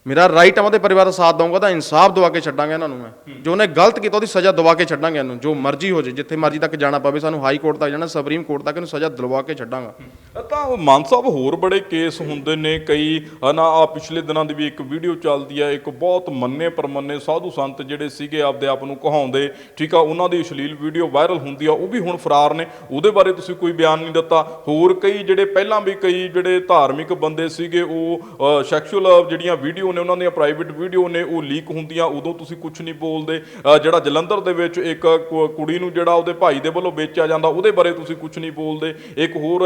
ਮੇਰਾ ਰਾਈਟ ਆ ਉਹਦੇ ਪਰਿਵਾਰ ਦਾ ਸਾਥ ਦਊਂਗਾ ਤਾਂ ਇਨਸਾਫ ਦਵਾ ਕੇ ਛੱਡਾਂਗਾ ਇਹਨਾਂ ਨੂੰ ਮੈਂ। ਜੋ ਉਹਨੇ ਗਲਤ ਕੀਤਾ ਉਹਦੀ ਸਜ਼ਾ ਦਵਾ ਕੇ ਛੱਡਾਂਗਾ ਇਹਨੂੰ। ਜੋ ਮਰਜ਼ੀ ਹੋ ਜੇ ਜਿੱਥੇ ਮਰਜ਼ੀ ਤੱਕ ਜਾਣਾ ਪਵੇ, ਸਾਨੂੰ ਹਾਈ ਕੋਰਟ ਤੱਕ ਜਾਣਾ, ਸੁਪਰੀਮ ਕੋਰਟ ਤੱਕ ਇਹਨੂੰ ਸਜ਼ਾ ਦਿਲਵਾ ਕੇ ਛੱਡਾਂਗਾ। ਤਾਂ ਮਾਨ ਸਾਹਿਬ ਹੋਰ ਬੜੇ ਕੇਸ ਹੁੰਦੇ ਨੇ, ਕਈ ਨਾ ਆ ਪਿਛਲੇ ਦਿਨਾਂ ਦੀ ਵੀ ਇੱਕ ਵੀਡੀਓ ਚੱਲਦੀ ਹੈ ਇੱਕ ਬਹੁਤ ਮੰਨੇ ਪਰਮੰਨੇ ਸਾਧੂ ਸੰਤ ਜਿਹੜੇ ਸੀਗੇ ਆਪਦੇ ਆਪ ਨੂੰ ਕਹਾਉਂਦੇ, ਠੀਕ ਆ, ਉਹਨਾਂ ਦੀ ਅਸ਼ਲੀਲ ਵੀਡੀਓ ਵਾਇਰਲ ਹੁੰਦੀ ਆ, ਉਹ ਵੀ ਹੁਣ ਫਰਾਰ ਨੇ, ਉਹਦੇ ਬਾਰੇ ਤੁਸੀਂ ਕੋਈ ਬਿਆਨ ਨਹੀਂ ਦਿੱਤਾ। ਹੋਰ ਕਈ ਜਿਹੜੇ ਪਹਿਲਾਂ ਵੀ ਕਈ ਜਿਹੜੇ ਧਾਰਮਿਕ ਬੰਦੇ ਸੀਗੇ, ਉਹ ਸੈਕਸ਼ੂਅਲ ਜਿਹੜੀਆਂ ਵੀਡੀਓ ਨੇ, ਉਹਨਾਂ ਦੀਆਂ ਪ੍ਰਾਈਵੇਟ ਵੀਡੀਓ ਨੇ, ਉਹ ਲੀਕ ਹੁੰਦੀਆਂ, ਉਦੋਂ ਤੁਸੀਂ ਕੁਝ ਨਹੀਂ ਬੋਲਦੇ। ਜਿਹੜਾ ਜਲੰਧਰ ਦੇ ਵਿੱਚ ਇੱਕ ਕੁੜੀ ਨੂੰ ਜਿਹੜਾ ਉਹਦੇ ਭਾਈ ਦੇ ਵੱਲੋਂ ਵੇਚਿਆ ਜਾਂਦਾ, ਉਹਦੇ ਬਾਰੇ ਤੁਸੀਂ ਕੁਝ ਨਹੀਂ ਬੋਲਦੇ। ਇੱਕ ਹੋਰ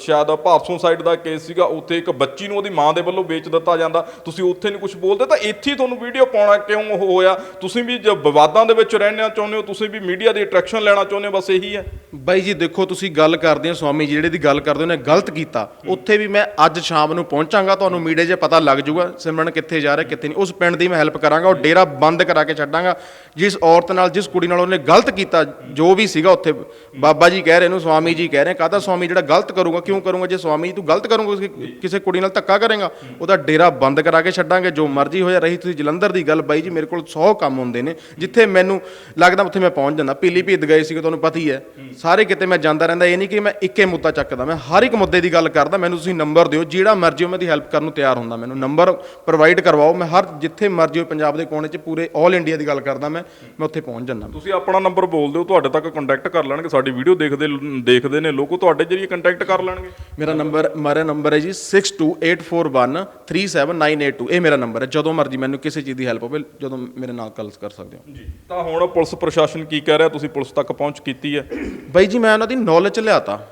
ਸ਼ਾਇਦ ਭਾਰਸੋਂ ਸਾਈਡ ਦਾ ਕੇਸ ਸੀਗਾ, ਉੱਥੇ ਇੱਕ ਬੱਚੀ ਨੂੰ ਉਹਦੀ ਮਾਂ ਦੇ ਵੱਲੋਂ ਵੇਚ ਦਿੱਤਾ ਜਾਂਦਾ। ਤੁਸੀਂ ਉੱਥੇ ਨਹੀਂ ਕੁਝ ਬੋਲਦੇ, ਤਾਂ ਇੱਥੇ ਹੀ ਤੁਹਾਨੂੰ ਵੀਡੀਓ ਪਾਉਣਾ ਕਿਉਂ ਉਹ ਹੋਇਆ? ਤੁਸੀਂ ਵੀ ਜ ਵਿਵਾਦਾਂ ਦੇ ਵਿੱਚ ਰਹਿਣਾ ਚਾਹੁੰਦੇ ਹੋ, ਤੁਸੀਂ ਵੀ ਮੀਡੀਆ ਦੀ ਅਟਰੈਕਸ਼ਨ ਲੈਣਾ ਚਾਹੁੰਦੇ ਹੋ, ਬਸ ਇਹੀ ਹੈ। ਬਾਈ ਜੀ, ਦੇਖੋ, ਤੁਸੀਂ ਗੱਲ ਕਰਦੇ ਹੋ, ਸਵਾਮੀ ਜੀ, ਜਿਹੜੇ ਦੀ ਗੱਲ ਕਰਦੇ ਹੋ ਨੇ ਗਲਤ ਕੀਤਾ। ਉੱਥੇ ਵੀ ਮੈਂ ਅੱਜ ਸ਼ਾਮ ਨੂੰ ਪਹੁੰਚਾਂਗਾ, ਤੁਹਾਨੂੰ ਮੀਡੀਆ 'ਚ ਪਤਾ ਲੱਗ ਜਾਊਗਾ, ਸਿਮਰਨ ਕਿੱਥੇ ਜਾ ਰਿਹਾ, ਕਿੱਥੇ ਨਹੀਂ। ਉਸ ਪਿੰਡ ਦੀ ਮੈਂ ਹੈਲਪ ਕਰਾਂਗਾ, ਉਹ ਡੇਰਾ ਬੰਦ ਕਰਾ ਕੇ ਛੱਡਾਂਗਾ। ਜਿਸ ਔਰਤ ਨਾਲ, ਜਿਸ ਕੁੜੀ ਨਾਲ ਉਹਨੇ ਗਲਤ ਕੀਤਾ, ਜੋ ਵੀ ਸੀਗਾ ਉੱਥੇ, ਬਾਬਾ ਜੀ ਕਹਿ ਰਹੇ ਨੂੰ, ਸਵਾਮੀ ਜੀ ਕਹਿ ਰਹੇ ਕਾਹਦਾ ਸਵਾਮੀ ਜਿਹੜਾ ਗਲਤ ਕਰੂੰਗਾ, ਕਿਉਂ ਕਰੂੰਗਾ? ਜੇ ਸਵਾਮੀ ਜੀ ਤੂੰ ਗਲਤ ਕਰੂੰਗਾ ਕਿਸੇ- ਕੁੜੀ ਨਾਲ ਧੱਕਾ ਕਰੇਗਾ, ਉਹਦਾ ਡੇਰਾ ਬੰਦ ਕਰਾ ਕੇ ਛੱਡਾਂਗੇ, ਜੋ ਮਰਜ਼ੀ ਹੋਇਆ ਰਹੀ, ਤੁਸੀਂ ਜਲੰਧਰ ਦੀ ਗੱਲ ਬਾਈ ਜੀ, ਮੇਰੇ ਕੋਲ 100 ਕੰਮ ਹੁੰਦੇ ਨੇ, ਜਿੱਥੇ ਮੈਨੂੰ ਲੱਗਦਾ ਉੱਥੇ ਮੈਂ ਪਹੁੰਚ ਜਾਂਦਾ। ਪੀਲੀ ਭੀਤ ਗਏ ਸੀਗੇ, ਤੁਹਾਨੂੰ ਪਤਾ ਹੀ ਹੈ। ਸਾਰੇ ਕਿਤੇ ਮੈਂ ਜਾਂਦਾ ਰਹਿੰਦਾ, ਇਹ ਨਹੀਂ ਕਿ ਮੈਂ ਇੱਕੇ ਮੁੱਦਾ ਚੱਕਦਾ, ਮੈਂ ਹਰ ਇੱਕ ਮੁੱਦੇ ਦੀ ਗੱਲ ਕਰਦਾ, ਮੈਨੂੰ ਤੁਸੀਂ ਨੰਬਰ ਦਿਓ, ਜਿਹੜਾ ਮਰਜ਼ੀ ਹੋ, ਮੈਂ ਦੀ ਹੈਲਪ ਕਰਨ ਨੂੰ ਤਿਆਰ ਹੁੰਦਾ, ਮੈਨੂੰ ਨੰਬਰ ਪ੍ਰੋਵਾਈਡ ਕਰਵਾਓ, ਮੈਂ ਹਰ ਜਿੱਥੇ ਮਰਜ਼ੀ ਹੋ, ਪੰਜਾਬ ਦੇ ਕੋਨੇ 'ਚ ਪੂਰੇ 올 ਇੰਡੀਆ ਦੀ ਗੱਲ ਕਰਦਾ, ਮੈਂ ਮੈਂ ਉੱਥੇ ਪਹੁੰਚ ਜਾਂਦਾ। ਤੁਸੀਂ ਆਪਣਾ ਨੰਬਰ ਬੋਲ ਦਿਓ, ਤੁਹਾਡੇ ਤੱਕ ਕੰਟੈਕਟ ਕਰ ਲੈਣਗੇ, ਸਾਡੀ ਵੀਡੀਓ ਦੇਖਦੇ ਦੇਖਦੇ ਨੇ ਲੋਕ ਤੁਹਾਡੇ ਜਰੀਏ ਕੰਟੈਕਟ ਕਰ ਲੈਣਗੇ? ਮੇਰਾ ਨੰਬਰ ਮੇਰਾ ਨੰਬਰ ਹੈ ਜੀ 6284137982 ਇਹ ਮੇਰਾ ਨੰਬਰ ਹੈ ਜਦੋਂ ਮਰਜ਼ੀ ਮੈਨੂੰ ਕਿਸੇ ਚੀਜ਼ ਦੀ ਹੈਲਪ ਹੋਵੇ ਜਦੋਂ ਮੇਰੇ ਨਾਲ ਗੱਲ ਕਰ ਸਕਦੇ ਹੋ। ਜੀ ਤਾਂ ਹੁਣ ਪੁਲਿਸ ਪ੍ਰਸ਼ਾਸਨ ਕੀ ਕਹਿ ਰਿਹਾ? ਤੁਸੀਂ ਪੁਲਿਸ ਤੱਕ ਪਹੁੰਚ ਕੀਤੀ ਹੈ। ਬਾਈ ਜੀ ਮੈਂ ਉਹਨਾਂ ਦੀ ਨੌਲੇਜ ਲਿਆਤਾ।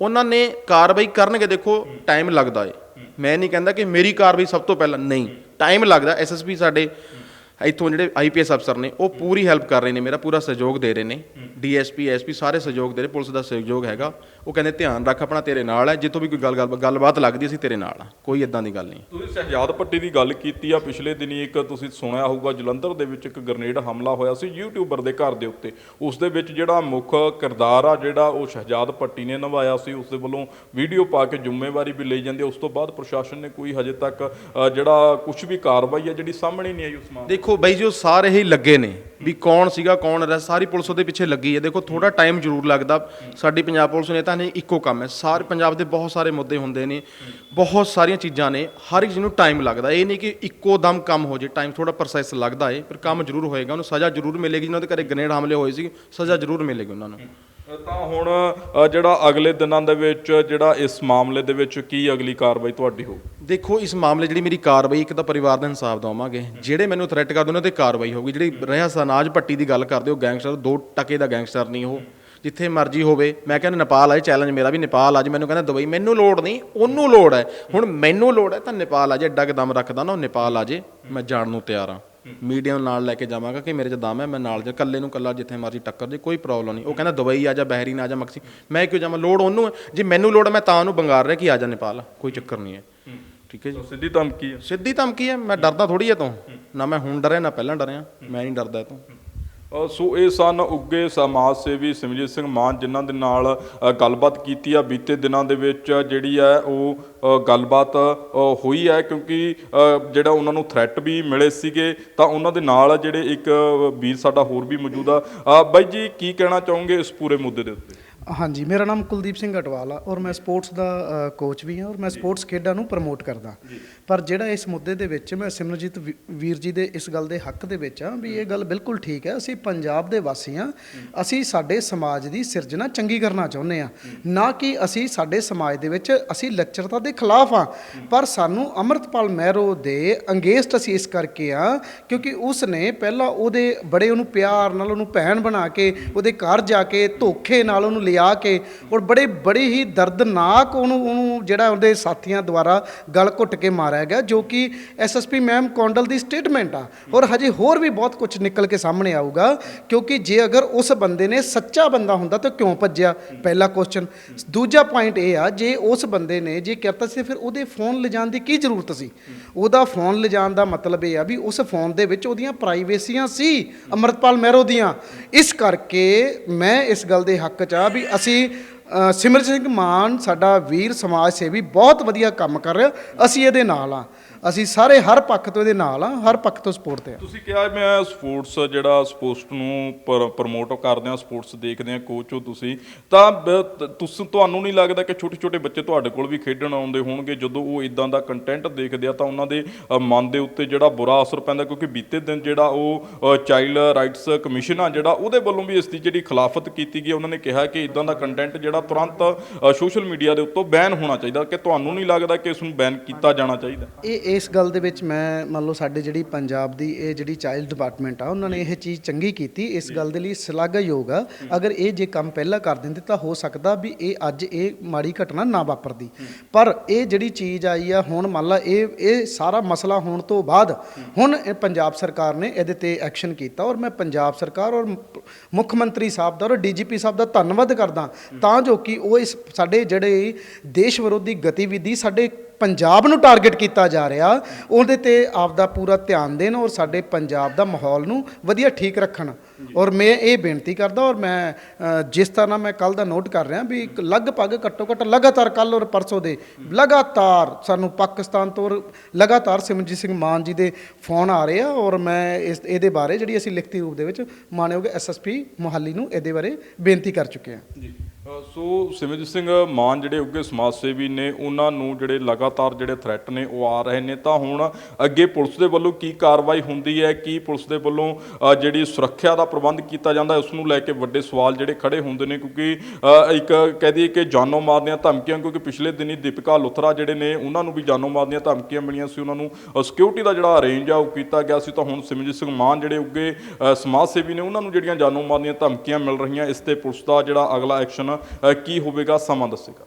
ਉਹਨਾਂ ਨੇ ਕਾਰਵਾਈ ਕਰਨਗੇ ਦੇਖੋ ਟਾਈਮ ਲੱਗਦਾ ਏ। ਮੈਂ ਨਹੀਂ ਕਹਿੰਦਾ ਕਿ ਮੇਰੀ ਕਾਰਵਾਈ ਸਭ ਤੋਂ ਪਹਿਲਾਂ ਨਹੀਂ ਟਾਈਮ ਲੱਗਦਾ। ਐਸਐਸਪੀ ਸਾਡੇ ਇੱਥੋਂ ਜਿਹੜੇ ਆਈਪੀਐਸ ਅਫਸਰ ਨੇ ਉਹ ਪੂਰੀ ਹੈਲਪ ਕਰ ਰਹੇ ਨੇ ਮੇਰਾ ਪੂਰਾ ਸਹਿਯੋਗ ਦੇ ਰਹੇ ਨੇ। ਡੀਐਸਪੀ ਐਸਪੀ ਸਾਰੇ ਸਹਿਯੋਗ ਦੇ ਰਹੇ ਪੁਲਿਸ ਦਾ ਸਹਿਯੋਗ ਹੈਗਾ। ਉਹ ਕਹਿੰਦੇ ਧਿਆਨ ਰੱਖ ਆਪਣਾ ਤੇਰੇ ਨਾਲ ਹੈ ਜਿੱਥੋਂ ਵੀ ਕੋਈ ਗੱਲ ਗੱਲ ਗੱਲਬਾਤ ਲੱਗਦੀ ਅਸੀਂ ਤੇਰੇ ਨਾਲ ਆ ਕੋਈ ਇਦਾਂ ਦੀ ਗੱਲ ਨਹੀਂ ਤੁਸੀਂ ਸ਼ਹਿਜਾਦ ਪੱਟੀ ਦੀ ਗੱਲ ਕੀਤੀ ਆ ਪਿਛਲੇ ਦਿਨੀ ਇੱਕ ਤੁਸੀਂ ਸੁਣਿਆ ਹੋਊਗਾ ਜਲੰਧਰ ਦੇ ਵਿੱਚ ਇੱਕ ਗ੍ਰਨੇਡ ਹਮਲਾ ਹੋਇਆ ਸੀ ਯੂਟਿਊਬਰ ਦੇ ਘਰ ਦੇ ਉੱਤੇ। ਉਸ ਦੇ ਵਿੱਚ ਜਿਹੜਾ ਮੁੱਖ ਕਿਰਦਾਰ ਆ ਜਿਹੜਾ ਉਹ ਸ਼ਹਿਜਾਦ ਪੱਟੀ ਨੇ ਨਿਭਾਇਆ ਸੀ ਉਸ ਦੇ ਵੱਲੋਂ ਵੀਡੀਓ ਪਾ ਕੇ ਜ਼ਿੰਮੇਵਾਰੀ ਵੀ ਲਈ ਜਾਂਦੀ। ਉਸ ਤੋਂ ਬਾਅਦ ਪ੍ਰਸ਼ਾਸਨ ਨੇ ਕੋਈ ਹਜੇ ਤੱਕ ਜਿਹੜਾ ਕੁਝ ਵੀ ਕਾਰਵਾਈ ਹੈ ਜਿਹੜੀ ਸਾਹਮਣੇ ਨਹੀਂ ਆਈ ਉਸ ਮਾਮਲੇ ਦੇਖੋ ਬਾਈ ਜੀ, ਉਹ ਸਾਰੇ ਹੀ ਲੱਗੇ ਨੇ ਵੀ ਕੌਣ ਸੀਗਾ, ਕੌਣ ਰਿਹਾ, ਸਾਰੀ ਪੁਲਿਸ ਉਹਦੇ ਪਿੱਛੇ ਲੱਗੀ ਹੈ। ਦੇਖੋ ਥੋੜਾ ਟਾਈਮ ਜ਼ਰੂਰ ਲੱਗਦਾ। ਸਾਡੀ ਪੰਜਾਬ ਪੁਲਿਸ ਨੇ ਤਾਂ ਨਹੀਂ, ਇੱਕੋ ਕੰਮ ਹੈ। ਸਾਰੇ ਪੰਜਾਬ ਦੇ ਬਹੁਤ ਸਾਰੇ ਮੁੱਦੇ ਹੁੰਦੇ ਨੇ, ਬਹੁਤ ਸਾਰੀਆਂ ਚੀਜ਼ਾਂ ਨੇ, ਹਰ ਇੱਕ ਚੀਜ਼ ਨੂੰ ਟਾਈਮ ਲੱਗਦਾ। ਇਹ ਨਹੀਂ ਕਿ ਇੱਕੋ ਦਮ ਕੰਮ ਹੋ ਜੇ ਟਾਈਮ ਥੋੜਾ ਪ੍ਰੋਸੈਸ ਲੱਗਦਾ ਹੈ, ਪਰ ਕੰਮ ਜ਼ਰੂਰ ਹੋਏਗਾ। ਉਹਨੂੰ ਸਜ਼ਾ ਜ਼ਰੂਰ ਮਿਲੇਗੀ। ਜਿਹਨਾਂ ਦੇ ਘਰੇ ਗ੍ਰੇਨੇਡ ਹਮਲੇ ਹੋਏ ਸੀ, ਸਜ਼ਾ ਜ਼ਰੂਰ ਮਿਲੇਗੀ ਉਹਨਾਂ ਨੂੰ। ਤਾਂ ਹੁਣ ਅ, ਜਿਹੜਾ ਅਗਲੇ ਦਿਨਾਂ ਦੇ ਵਿੱਚ ਜਿਹੜਾ ਇਸ ਮਾਮਲੇ ਦੇ ਵਿੱਚ ਕੀ ਅਗਲੀ ਕਾਰਵਾਈ ਤੁਹਾਡੀ ਹੋਊ? ਦੇਖੋ ਇਸ ਮਾਮਲੇ ਜਿਹੜੀ ਮੇਰੀ ਕਾਰਵਾਈ ਇੱਕ ਤਾਂ ਪਰਿਵਾਰ ਦਾ ਇਨਸਾਫ ਦਵਾਵਾਂਗੇ ਜਿਹੜੇ ਮੈਨੂੰ ਥ੍ਰੈਟ ਕਰਦੇ ਉਹਨਾਂ ਤੇ ਕਾਰਵਾਈ ਹੋਊਗੀ। ਜਿਹੜੀ ਰਿਹਾ ਸਨਾਜ ਭੱਟੀ ਦੀ ਗੱਲ ਕਰਦੇ ਹੋ ਗੈਂਗਸਟਰ ਦੋ ਟਕੇ ਦਾ ਗੈਂਗਸਟਰ ਨਹੀਂ ਉਹ। ਜਿੱਥੇ ਮਰਜ਼ੀ ਹੋਵੇ। ਮੈਂ ਕਹਿੰਦਾ ਨੇਪਾਲ ਆਏ ਚੈਲੰਜ ਮੇਰਾ ਵੀ ਨੇਪਾਲ ਅੱਜ ਮੈਨੂੰ ਕਹਿੰਦਾ ਦੁਬਈ ਮੈਨੂੰ ਲੋੜ ਨਹੀਂ ਉਹਨੂੰ ਲੋੜ ਹੈ। ਹੁਣ ਮੈਨੂੰ ਲੋੜ ਹੈ ਤਾਂ ਨੇਪਾਲ ਆ ਜੇ ਕੁ ਦਮ ਰੱਖਦਾ ਨਾ ਉਹ ਨੇਪਾਲ ਆ ਜੇ। ਮੈਂ ਜਾਣ ਨੂੰ ਤਿਆਰ ਹਾਂ। ਮੀਡੀਆ ਨੂੰ ਨਾਲ ਲੈ ਕੇ ਜਾਵਾਂਗਾ ਕਿ ਮੇਰੇ 'ਚ ਦਮ ਹੈ ਮੈਂ ਨਾਲ ਜਾ ਇਕੱਲੇ ਨੂੰ ਇਕੱਲਾ ਜਿੱਥੇ ਮਰਜ਼ੀ ਟੱਕਰ ਜੇ ਕੋਈ ਪ੍ਰੋਬਲਮ ਨਹੀਂ। ਉਹ ਕਹਿੰਦਾ ਦੁਬਈ ਆ ਜਾ ਬਹਿਰੀਨ ਆ ਜਾ ਮਕਸੀ ਮੈਂ ਕਿਉਂ ਜਾਵਾਂ? ਲੋੜ ਉਹਨੂੰ ਹੈ। ਜੇ ਮੈਨੂੰ ਲੋੜ ਮੈਂ ਤਾਂ ਉਹਨੂੰ ਬੰਗਾਰ ਰਿਹਾ ਕਿ ਆ ਜਾ ਨੇਪਾਲ। ਕੋਈ ਚੱਕਰ ਨਹੀਂ ਹੈ। ਠੀਕ ਹੈ ਜੀ? ਸਿੱਧੀ ਧਮਕੀ ਹੈ। ਸਿੱਧੀ ਧਮਕੀ ਹੈ। ਮੈਂ ਡਰਦਾ ਥੋੜੀ ਹੈ ਤੋਂ। ਨਾ ਮੈਂ ਹੁਣ ਡਰਿਆ ਨਾ ਪਹਿਲਾਂ ਡਰਿਆ। ਮੈਂ ਨਹੀਂ ਡਰਦਾ ਤੋਂ। ਸੋ ਇਹ ਸਨ ਉੱਗੇ ਸਮਾਜ ਸੇਵੀ ਸਿਮਰਜੀਤ ਸਿੰਘ ਮਾਨ, ਜਿਨ੍ਹਾਂ ਦੇ ਨਾਲ ਗੱਲਬਾਤ ਕੀਤੀ ਆ। ਬੀਤੇ ਦਿਨਾਂ ਦੇ ਵਿੱਚ ਜਿਹੜੀ ਹੈ ਉਹ ਗੱਲਬਾਤ ਹੋਈ ਹੈ ਕਿਉਂਕਿ ਜਿਹੜਾ ਉਹਨਾਂ ਨੂੰ ਥ੍ਰੈਟ ਵੀ ਮਿਲੇ ਸੀਗੇ, ਤਾਂ ਉਹਨਾਂ ਦੇ ਨਾਲ ਜਿਹੜੇ ਇੱਕ ਵੀਰ ਸਾਡਾ ਹੋਰ ਵੀ ਮੌਜੂਦ ਆ। ਬਾਈ ਜੀ, ਕੀ ਕਹਿਣਾ ਚਾਹੋਗੇ ਇਸ ਪੂਰੇ ਮੁੱਦੇ ਦੇ ਉੱਤੇ? ਹਾਂਜੀ ਮੇਰਾ ਨਾਮ ਕੁਲਦੀਪ ਸਿੰਘ ਅਟਵਾਲ ਆ ਔਰ ਮੈਂ ਸਪੋਰਟਸ ਦਾ ਕੋਚ ਵੀ ਹਾਂ ਔਰ ਮੈਂ ਸਪੋਰਟਸ ਖੇਡਾਂ ਨੂੰ ਪ੍ਰਮੋਟ ਕਰਦਾ। ਪਰ ਜਿਹੜਾ ਇਸ ਮੁੱਦੇ ਦੇ ਵਿੱਚ ਮੈਂ ਸਿਮਰਜੀਤ ਵੀਰ ਜੀ ਦੇ ਇਸ ਗੱਲ ਦੇ ਹੱਕ ਦੇ ਵਿੱਚ ਆ ਵੀ ਇਹ ਗੱਲ ਬਿਲਕੁਲ ਠੀਕ ਹੈ ਅਸੀਂ ਪੰਜਾਬ ਦੇ ਵਾਸੀ ਹਾਂ ਅਸੀਂ ਸਾਡੇ ਸਮਾਜ ਦੀ ਸਿਰਜਣਾ ਚੰਗੀ ਕਰਨਾ ਚਾਹੁੰਦੇ ਆ ਨਾ ਕਿ ਅਸੀਂ ਸਾਡੇ ਸਮਾਜ ਦੇ ਵਿੱਚ ਅਸੀਂ ਲੈਕਚਰਤਾ ਦੇ ਖਿਲਾਫ ਆ ਪਰ ਸਾਨੂੰ ਅਮਰਤਪਾਲ ਮਹਿਰੋ ਦੇ ਅੰਗੇਸਟ ਅਸੀਂ ਇਸ ਕਰਕੇ ਆ ਕਿਉਂਕਿ ਉਸ ਨੇ ਪਹਿਲਾਂ ਉਹਦੇ ਬੜੇ ਉਹਨੂੰ ਪਿਆਰ ਨਾਲ ਉਹਨੂੰ ਭੈਣ ਬਣਾ ਕੇ ਉਹਦੇ ਘਰ ਜਾ ਕੇ ਧੋਖੇ ਨਾਲ ਉਹਨੂੰ ਲਿਆ ਕੇ ਔਰ ਬੜੇ, ਬੜੀ ਹੀ ਦਰਦਨਾਕ ਉਹਨੂੰ ਉਹਨੂੰ ਜਿਹੜਾ ਉਹਦੇ ਸਾਥੀਆਂ ਦੁਆਰਾ ਗਲ ਘੁੱਟ ਕੇ ਮਾਰਿਆ ਗਿਆ, ਜੋ ਕਿ ਐਸਐਸਪੀ ਮੈਮ ਕੌਂਡਲ ਦੀ ਸਟੇਟਮੈਂਟ ਆ। ਔਰ ਹਜੇ ਹੋਰ ਵੀ ਬਹੁਤ ਕੁਝ ਨਿਕਲ ਕੇ ਸਾਹਮਣੇ ਆਊਗਾ, ਕਿਉਂਕਿ ਜੇ ਅਗਰ ਉਸ ਬੰਦੇ ਨੇ ਸੱਚਾ ਬੰਦਾ ਹੁੰਦਾ ਤਾਂ ਕਿਉਂ ਭੱਜਿਆ? ਪਹਿਲਾ ਕੁਐਸਚਨ ਦੂਜਾ ਪੁਆਇੰਟ ਇਹ ਆ, ਜੇ ਉਸ ਬੰਦੇ ਨੇ ਜੇ ਕਰਤਾ ਸੀ, ਫਿਰ ਉਹਦੇ ਫੋਨ ਲਿਜਾਣ ਦੀ ਕੀ ਜ਼ਰੂਰਤ ਸੀ? ਉਹਦਾ ਫੋਨ ਲਿਜਾਣ ਦਾ ਮਤਲਬ ਇਹ ਆ ਵੀ ਉਸ ਫੋਨ ਦੇ ਵਿੱਚ ਉਹਦੀਆਂ ਪ੍ਰਾਈਵੇਸੀਆਂ ਸੀ, ਅਮਰਤਪਾਲ ਮਹਿਰੋ ਦੀਆਂ। ਇਸ ਕਰਕੇ ਮੈਂ ਇਸ ਗੱਲ ਦੇ ਹੱਕ 'ਚ ਆ ਵੀ ਅਸੀਂ ਸਿਮਰ ਸਿੰਘ ਮਾਨ ਸਾਡਾ ਵੀਰ ਸਮਾਜ ਸੇਵੀ ਬਹੁਤ ਵਧੀਆ ਕੰਮ ਕਰ ਰਿਹਾ, ਅਸੀਂ ਇਹਦੇ ਨਾਲ ਆ ਅਸੀਂ ਸਾਰੇ ਹਰ ਪੱਖ ਤੋਂ ਇਹਦੇ ਨਾਲ ਆ ਹਰ ਪੱਖ ਤੋਂ ਸਪੋਰਟ ਤੇ ਆ ਤੁਸੀਂ ਕਿਹਾ ਮੈਂ ਸਪੋਰਟਸ ਜਿਹੜਾ ਸਪੋਰਟਸ ਨੂੰ ਪ੍ਰਮੋਟ ਕਰਦੇ ਆ ਸਪੋਰਟਸ ਦੇਖਦੇ ਆ ਕੋਚ ਹੋ ਤੁਸੀਂ ਤਾਂ ਤੁਸੀਂ ਤੁਹਾਨੂੰ ਨਹੀਂ ਲੱਗਦਾ ਕਿ ਛੋਟੇ ਛੋਟੇ ਬੱਚੇ ਤੁਹਾਡੇ ਕੋਲ ਵੀ ਖੇਡਣ ਆਉਂਦੇ ਹੋਣਗੇ ਜਦੋਂ ਉਹ ਇਦਾਂ ਦਾ ਕੰਟੈਂਟ ਦੇਖਦੇ ਆ ਤਾਂ ਉਹਨਾਂ ਦੇ ਮਨ ਦੇ ਉੱਤੇ ਜਿਹੜਾ ਬੁਰਾ ਅਸਰ ਪੈਂਦਾ ਕਿਉਂਕਿ ਬੀਤੇ ਦਿਨ ਜਿਹੜਾ ਉਹ ਚਾਈਲਡ ਰਾਈਟਸ ਕਮਿਸ਼ਨ ਆ ਜਿਹੜਾ ਉਹਦੇ ਵੱਲੋਂ ਵੀ ਇਸ ਦੀ ਜਿਹੜੀ ਖਿਲਾਫਤ ਕੀਤੀ ਗਈ ਉਹਨਾਂ ਨੇ ਕਿਹਾ ਕਿ ਇਦਾਂ ਦਾ ਕੰਟੈਂਟ ਜਿਹੜਾ ਤੁਰੰਤ ਸੋਸ਼ਲ ਮੀਡੀਆ ਦੇ ਉੱਤੋਂ ਬੈਨ ਹੋਣਾ ਚਾਹੀਦਾ ਕਿ ਤੁਹਾਨੂੰ ਨਹੀਂ ਲੱਗਦਾ ਕਿ ਇਸ ਨੂੰ ਬੈਨ ਕੀਤਾ ਜਾਣਾ ਚਾਹੀਦਾ। ਇਹ ਇਸ ਗੱਲ ਦੇ ਵਿੱਚ ਮੈਂ ਮੰਨ ਲਓ ਸਾਡੇ ਜਿਹੜੀ ਪੰਜਾਬ ਦੀ ਇਹ ਜਿਹੜੀ ਚਾਈਲਡ ਡਿਪਾਰਟਮੈਂਟ ਆ, ਉਹਨਾਂ ਨੇ ਇਹ ਚੀਜ਼ ਚੰਗੀ ਕੀਤੀ, ਇਸ ਗੱਲ ਦੇ ਲਈ ਸ਼ਲਾਘਾਯੋਗ ਆ। ਅਗਰ ਇਹ ਜੇ ਕੰਮ ਪਹਿਲਾਂ ਕਰ ਦਿੰਦੇ ਤਾਂ ਹੋ ਸਕਦਾ ਵੀ ਇਹ ਅੱਜ ਇਹ ਮਾੜੀ ਘਟਨਾ ਨਾ ਵਾਪਰਦੀ। ਪਰ ਇਹ ਜਿਹੜੀ ਚੀਜ਼ ਆਈ ਆ, ਹੁਣ ਮੰਨ ਲਾ ਇਹ ਇਹ ਸਾਰਾ ਮਸਲਾ ਹੋਣ ਤੋਂ ਬਾਅਦ ਹੁਣ ਇਹ ਪੰਜਾਬ ਸਰਕਾਰ ਨੇ ਇਹਦੇ ਤੇ ਐਕਸ਼ਨ ਕੀਤਾ ਔਰ ਮੈਂ ਪੰਜਾਬ ਸਰਕਾਰ ਔਰ ਮੁੱਖ ਮੰਤਰੀ ਸਾਹਿਬ ਦਾ ਔਰ ਡੀਜੀਪੀ ਸਾਹਿਬ ਦਾ ਧੰਨਵਾਦ ਕਰਦਾ। ਤਾਂ ਜੋ ਕਿ ਉਹ ਇਸ ਸਾਡੇ ਜਿਹੜੇ ਦੇਸ਼ ਵਿਰੋਧੀ ਗਤੀਵਿਧੀ ਸਾਡੇ ਪੰਜਾਬ ਨੂੰ ਟਾਰਗੇਟ ਕੀਤਾ ਜਾ ਰਿਹਾ, ਉਹਦੇ ਤੇ ਆਪਦਾ ਪੂਰਾ ਧਿਆਨ ਦੇਣ ਔਰ ਸਾਡੇ ਪੰਜਾਬ ਦਾ ਮਾਹੌਲ ਨੂੰ ਵਧੀਆ ਠੀਕ ਰੱਖਣ। ਔਰ ਮੈਂ ਇਹ ਬੇਨਤੀ ਕਰਦਾ ਔਰ ਮੈਂ ਜਿਸ ਤਰ੍ਹਾਂ ਮੈਂ ਕੱਲ ਦਾ ਨੋਟ ਕਰ ਰਿਹਾ ਵੀ ਲਗਭਗ ਘੱਟੋ ਘੱਟ ਲਗਾਤਾਰ ਕੱਲ ਔਰ ਪਰਸੋਂ ਦੇ ਲਗਾਤਾਰ ਸਾਨੂੰ ਪਾਕਿਸਤਾਨ ਤੋਂ ਔਰ ਲਗਾਤਾਰ ਸਿਮਰਜੀਤ ਸਿੰਘ ਮਾਨ ਜੀ ਦੇ ਫੋਨ ਆ ਰਹੇ ਆ ਔਰ ਮੈਂ ਇਸ, ਇਹਦੇ ਬਾਰੇ ਜਿਹੜੀ ਅਸੀਂ ਲਿਖਤੀ ਰੂਪ ਦੇ ਵਿੱਚ ਮਾਨਯੋਗ ਐਸਐਸਪੀ ਮੁਹਾਲੀ ਨੂੰ ਇਹਦੇ ਬਾਰੇ ਬੇਨਤੀ ਕਰ ਚੁੱਕੇ ਹਾਂ। ਜੀ। ਸੋ ਸਿਮਰਜੀਤ ਸਿੰਘ ਮਾਨ ਜਿਹੜੇ ਉੱਗੇ ਸਮਾਜ ਸੇਵੀ ਨੇ, ਉਹਨਾਂ ਨੂੰ ਜਿਹੜੇ ਲਗਾਤਾਰ ਜਿਹੜੇ ਥ੍ਰੈਟ ਨੇ, ਉਹ ਆ ਰਹੇ ਨੇ। ਤਾਂ ਹੁਣ ਅੱਗੇ ਪੁਲਿਸ ਦੇ ਵੱਲੋਂ ਕੀ ਕਾਰਵਾਈ ਹੁੰਦੀ ਹੈ, ਕੀ ਪੁਲਿਸ ਦੇ ਵੱਲੋਂ ਜਿਹੜੀ ਸੁਰੱਖਿਆ ਦਾ ਪ੍ਰਬੰਧ ਕੀਤਾ ਜਾਂਦਾ ਉਸ ਨੂੰ ਲੈ ਕੇ ਵੱਡੇ ਸਵਾਲ ਜਿਹੜੇ ਖੜੇ ਹੁੰਦੇ ਨੇ। ਕਿਉਂਕਿ ਇੱਕ ਕਹਿ ਦਈਏ ਕਿ ਜਾਨੋਂ ਮਾਰ ਦੀਆਂ ਧਮਕੀਆਂ, ਕਿਉਂਕਿ ਪਿਛਲੇ ਦਿਨੀ ਦੀਪਿਕਾ ਲੁਥਰਾ ਜਿਹੜੇ ਨੇ, ਉਹਨਾਂ ਨੂੰ ਵੀ ਜਾਨੋਂ ਮਾਰ ਦੀਆਂ ਧਮਕੀਆਂ ਮਿਲੀਆਂ ਸੀ। ਉਹਨਾਂ ਨੂੰ ਸਿਕਿਉਰਿਟੀ ਦਾ ਜਿਹੜਾ ਅਰੇਂਜ ਆ, ਉਹ ਕੀਤਾ ਗਿਆ ਸੀ। ਤਾਂ ਹੁਣ ਸਿਮਰਜੀਤ ਸਿੰਘ ਮਾਨ ਜਿਹੜੇ ਉੱਗੇ ਸਮਾਜ ਸੇਵੀ ਨੇ, ਉਹਨਾਂ ਨੂੰ ਜਿਹੜੀਆਂ ਜਾਨੋਂ ਮਾਰ ਦੀਆਂ ਧਮਕੀਆਂ ਮਿਲ ਰਹੀਆਂ, ਇਸ ਤੇ ਪੁਲਿਸ ਦਾ ਜਿਹੜਾ ਅਗਲਾ ਐਕਸ਼ਨ ਕੀ ਹੋਵੇਗਾ ਸਮਾਂ ਦੱਸੇਗਾ।